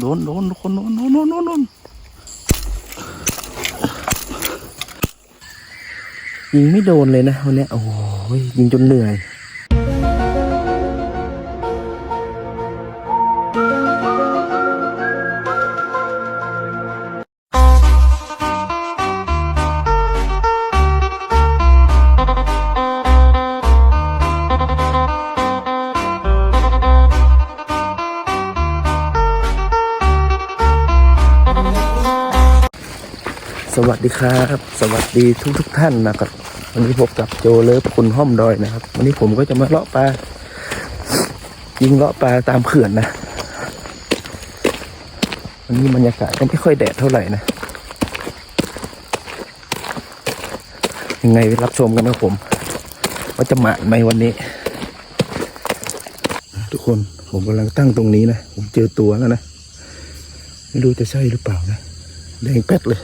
โดนโดนทุกคนโดนโดนโดนโดนยิงไม่โดนเลยนะวันนี้โอ้ยยิงจนเหนื่อย สวัสดีครับ สวัสดีทุกทุกท่านนะครับวันนี้พบกับโจเลิฟคุณห้อมดอยนะครับ วันนี้ผมก็จะมาเลาะปลายิงเลาะปลาตามเขื่อนนะวันนี้บรรยากาศก็ไม่ค่อยแดดเท่าไหร่นะยังไงรับชมกันนะผม ว่าจะหมานไหมวันนี้ ทุกคนผมกำลังตั้งตรงนี้นะผมเจอตัวแล้วนะ ไม่รู้จะใช่หรือเปล่านะแดงแป๊ดเลย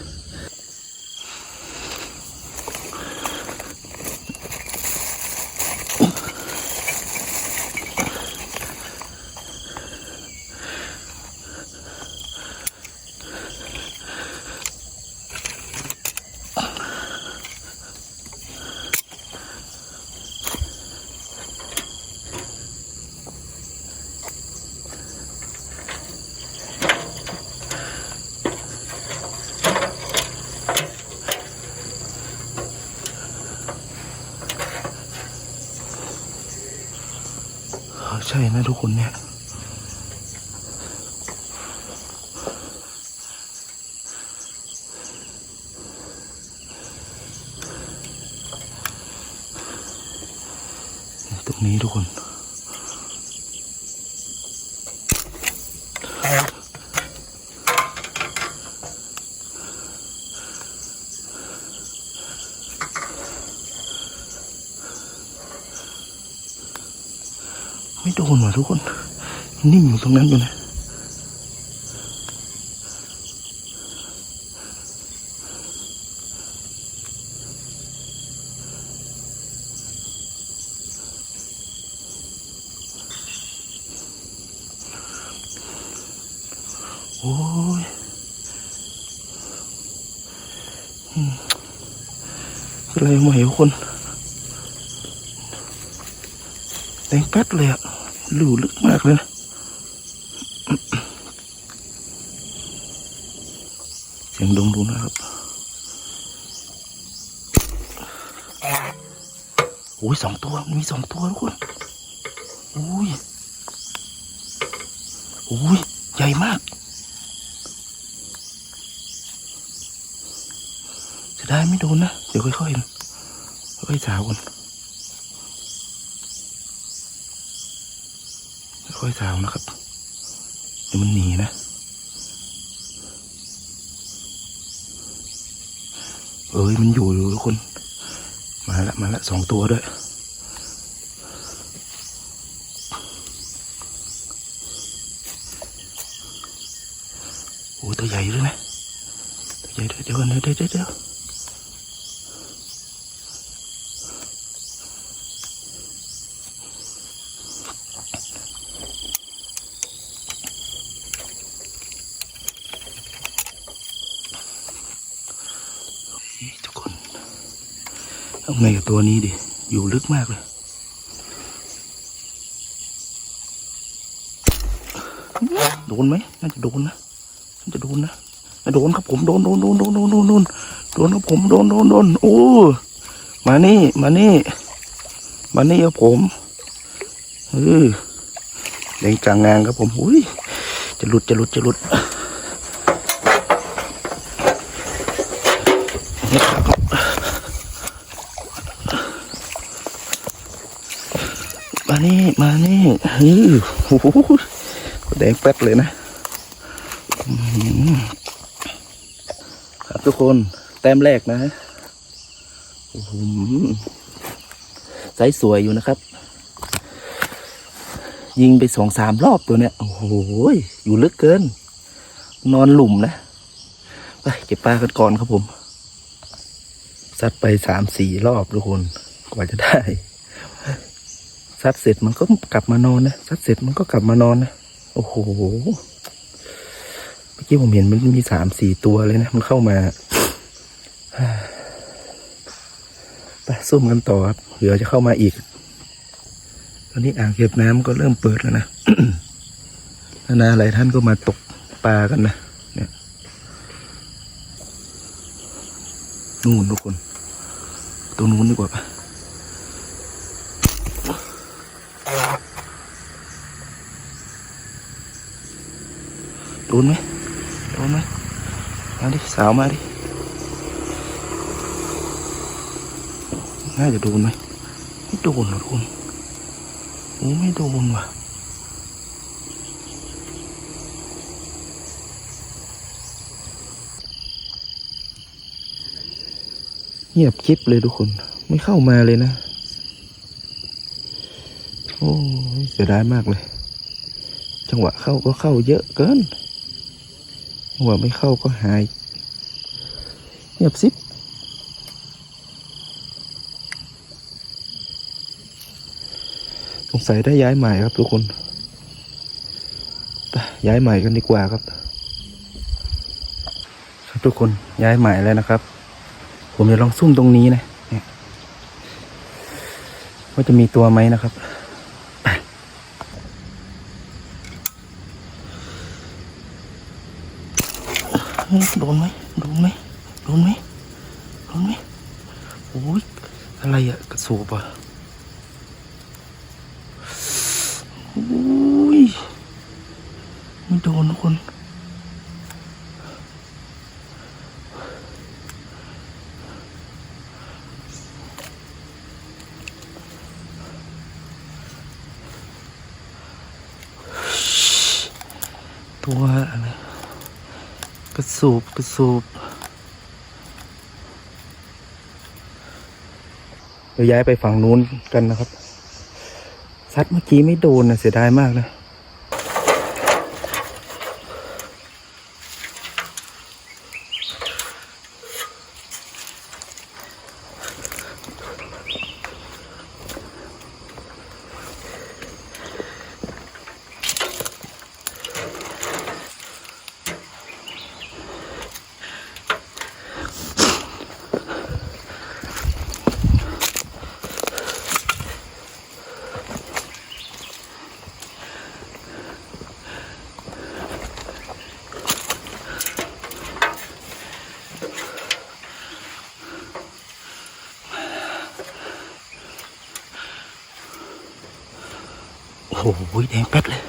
ช่นะทุกคนเนี่ย ตรงนี้ทุกคน ไม่ โดนว่ะทุกคน นิ่งอยู่ตรงนั้นอยู่นะโอ้ยอะไรมาเหวคนแดงแป๊ดเลยอะ ลูลึกมากเลยเสียงดงดูนะครับโอ้ยสองตัวมีสองตัวทุกคนโอ้ยโอ้ยใหญ่มากจะได้ไม่โดนนะ เดี๋ยวค่อยๆค่อยๆสาวกัน ค่อยๆสาวนะครับเดี๋ยวมันหนีนะ เอ้ยมันอยู่อยู่ทุกคน มาละมาละสองตัวด้วยโอ้ยตัวใหญ่ด้วยนะตัวใหญ่ด้วยเดี๋ยวเดี๋ยวเดี๋ยวเดี๋ยว เอาไงกับตัวนี้ดิ อยู่ลึกมากเลยโดนไหมน่าจะโดนนะน่าจะโดนนะน่าโดนครับผมโดนโดนโดนโดนโดนโดนโดนโดนครับผมโดนโดนโดนโอ้มานี่ มานี่ มานี่ครับผมเออแดงกลางงานครับผมอุ้ยจะหลุดจะหลุดจะหลุดนี่ครับ มานี่มานี่เฮ้ยโอ้โหแดงแป๊ดเลยนะครับทุกคนแต้มแรกนะโอ้โหไซส์สวยอยู่นะครับ ยิงไปสองสามรอบตัวเนี้ย โอ้โห อยู่ลึกเกิน นอนหลุมนะ ไปเก็บปลากันก่อนครับผมซัดไปสามสี่รอบทุกคน กว่าจะได้ ซัดเสร็จมันก็กลับมานอนนะซัดเสร็จมันก็กลับมานอนนะโอ้โหเมื่อกี้ผมเห็นมันมีสามสี่ตัวเลยนะ มันเข้ามาไปซุ่มกันต่อครับเผื่อจะเข้ามาอีก ตอนนี้อ่างเก็บน้ำก็เริ่มเปิดแล้วนะนาหลายท่านก็มาตกปลากันนะเนี่ยนู่นทุกคน ตรงนู้นดีกว่าปะ นไหมโดนไหมมาดิสาวมาดิ น่าจะโดนไหมไม่โดนหรอกทุกคนโอ้ไม่โดนว่ะเงียบคลิปเลยทุกคน ไม่เข้ามาเลยนะ โอ้เสียดายมากเลย จังหวะเข้าก็เข้าเยอะเกิน หวะไม่เข้าก็หายเงียบซิบสงสัยได้ย้ายใหม่ครับทุกคน ย้ายใหม่กันดีกว่าครับ ครับทุกคนย้ายใหม่แล้วนะครับ ผมจะลองซุ่มตรงนี้นะว่าจะมีตัวไหมนะครับไปเฮ้ยโดนไหมโดนไหมโดนไหมโดนไหมโอ้ยอะไรอะกระสูบอะโอ้ยไม่โดนทุกคนตัวอะไรกระสูบกระสูบ เดี๋ยวย้ายไปฝั่งนู้นกันนะครับซัดเมื่อกี้ไม่โดนนะเสียดายมากนะ โอ้โหแดงแป๊ดเลย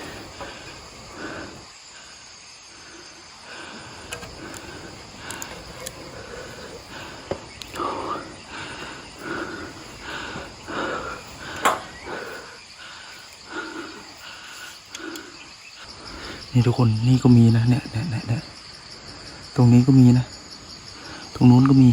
นี่ทุกคนนี่ก็มีนะเนี่ยเนี่ยเนี่ยตรงนี้ก็มีนะ ตรงนู้นก็มี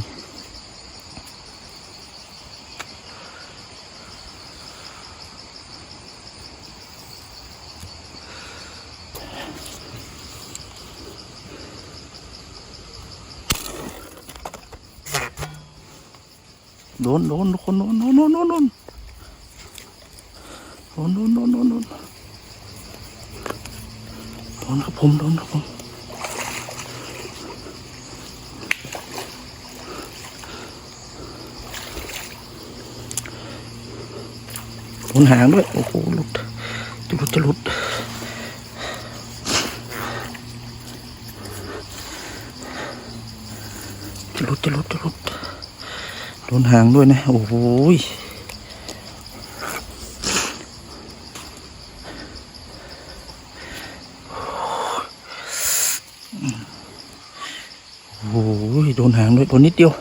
นโดนทุกคนโดนโดนโดนโดนโดนโดนโดนโดนโดนโดนโดนครับผมโดนครับผมโดนหางด้วยโอ้โหหลุดจะหลุดจะหลุดจะหลุดจะหลุดจะหลุดโดนหางด้วยนะ โอ้โหโอ้โหโดนหางด้วยตัวนิดเดียว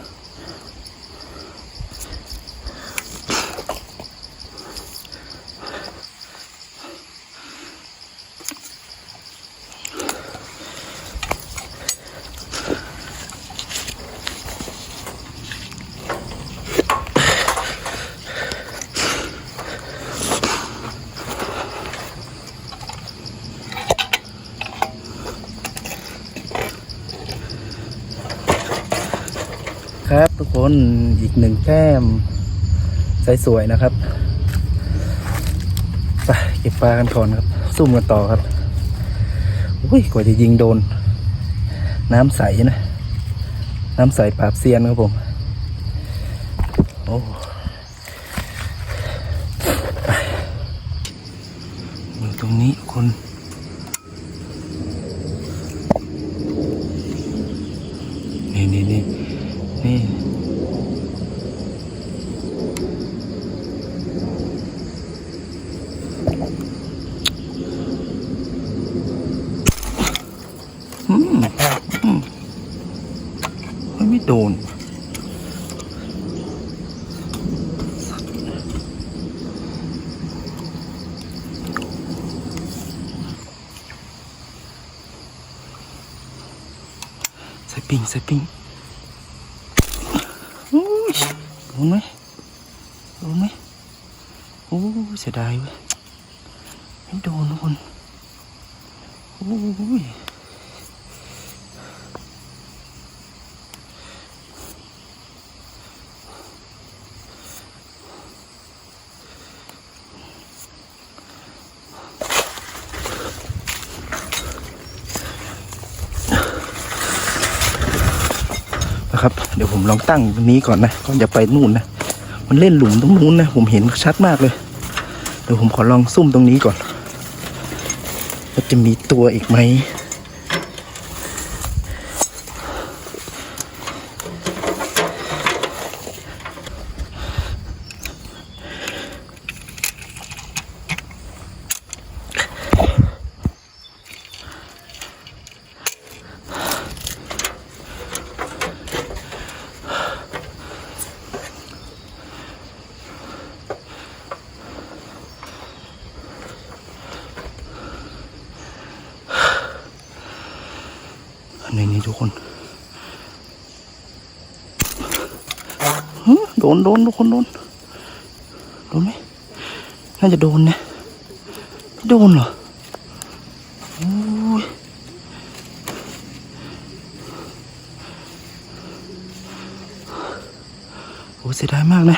คนอีกหนึ่งแต้มสวยๆนะครับไปเก็บปลากันก่อนครับ ซุ่มกันต่อครับอุ้ยกว่าจะยิงโดน น้ำใสนะ น้ำใสปราบเซียนครับผม โอ้ยตรงนี้คนนี่นี่นี่ อืมอืมมันไม่โดน ใส่ปิงใส่ปิงอุ้ยโดนไหมโดนไหมโอ้ยเสียดายเว้ยไม่โดนทุกคนโอ้ย นะครับ เดี๋ยวผมลองตั้งตรงนี้ก่อนนะก่อนจะไปนู่นนะ มันเล่นหลุมตรงนู้นนะ ผมเห็นชัดมากเลย เดี๋ยวผมขอลองซุ่มตรงนี้ก่อนว่าจะมีตัวอีกไหม ในี่ทุกคนโดนโดนทุกคนโดนโดนไหมน่าจะโดนนะไม่โดนเหรอโอ้ยโอ้เสียดายมากนะ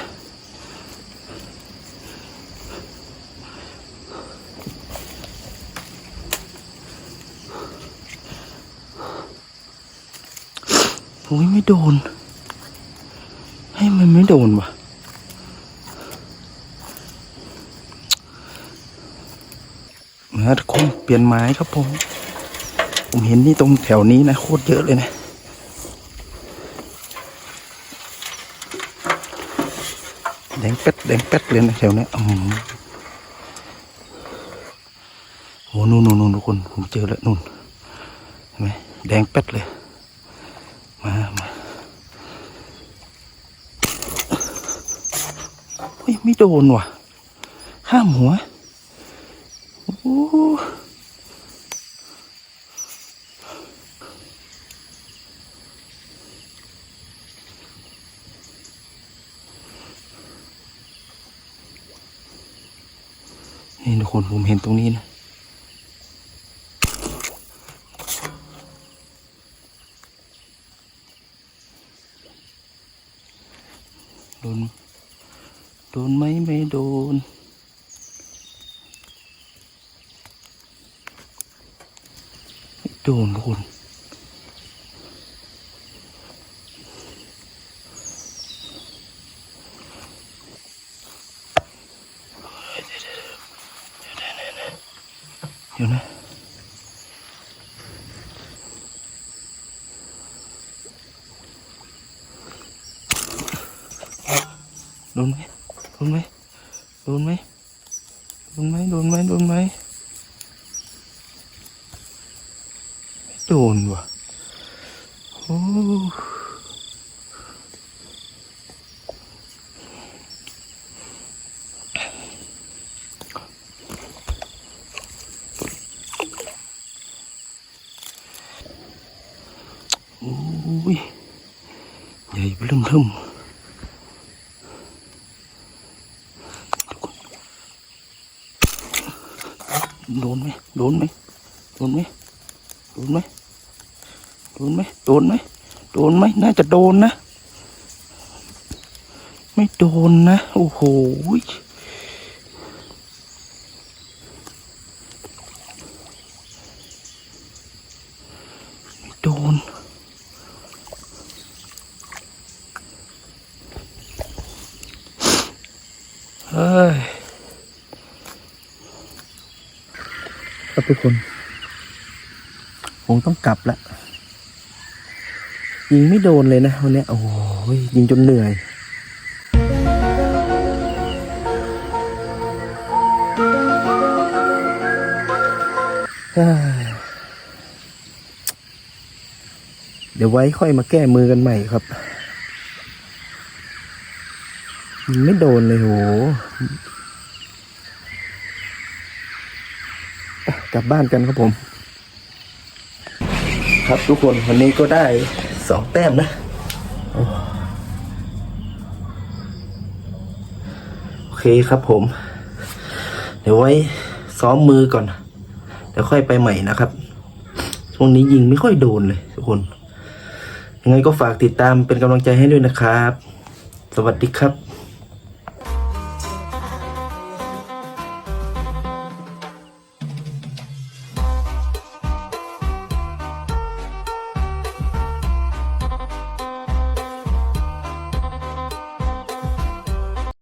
โอ้ยไม่โดน ให้มันไม่โดนวะนะทุกคนเปลี่ยนไม้ครับผม ผมเห็นนี่ตรงแถวนี้นะ โคตรเยอะเลยนะ แดงเป็ดแดงเป็ดเลยนะแถวเนี้ยอืมโอ้นู่นนู่นนู่นทุกคน ผมเจอแล้วนู่นเห็นไหมแดงเป็ดเลย มา มาเฮ้ย ไม่โดนว่ะ ข้ามหัวโอ้โหนี่ทุกคนผมเห็นตรงนี้นะ โดน โดนไหมไม่โดน ไม่โดนทุกคน เดี๋ยวนะโดนไหมโดนไหมโดนไหมโดนไหมโดนไหมโดนไหมไม่โดนว่ะโอ้โอ้ยใหญ่เริ่มเทิมโดนไหมโดนไหมโดนไหมโดนไหมโดนไหมโดนไหมโดนไหมน่าจะโดนนะ ไม่โดนนะ โอ้โหไม่โดน เฮ้ย ครับทุกคนคงต้องกลับละยิงไม่โดนเลยนะวันนี้โอ้ยยิงจนเหนื่อยเฮ้ยเดี๋ยวไว้ค่อยมาแก้มือกันใหม่ครับยิงไม่โดนเลยโหอะ กลับบ้านกันครับผม ครับทุกคนวันนี้ก็ได้สองแต้มนะโอ้โอเคครับผม เดี๋ยวไว้ซ้อมมือก่อน เดี๋ยวค่อยไปใหม่นะครับช่วงนี้ยิงไม่ค่อยโดนเลยทุกคนยังไงก็ฝากติดตามเป็นกำลังใจให้ด้วยนะครับ สวัสดีครับ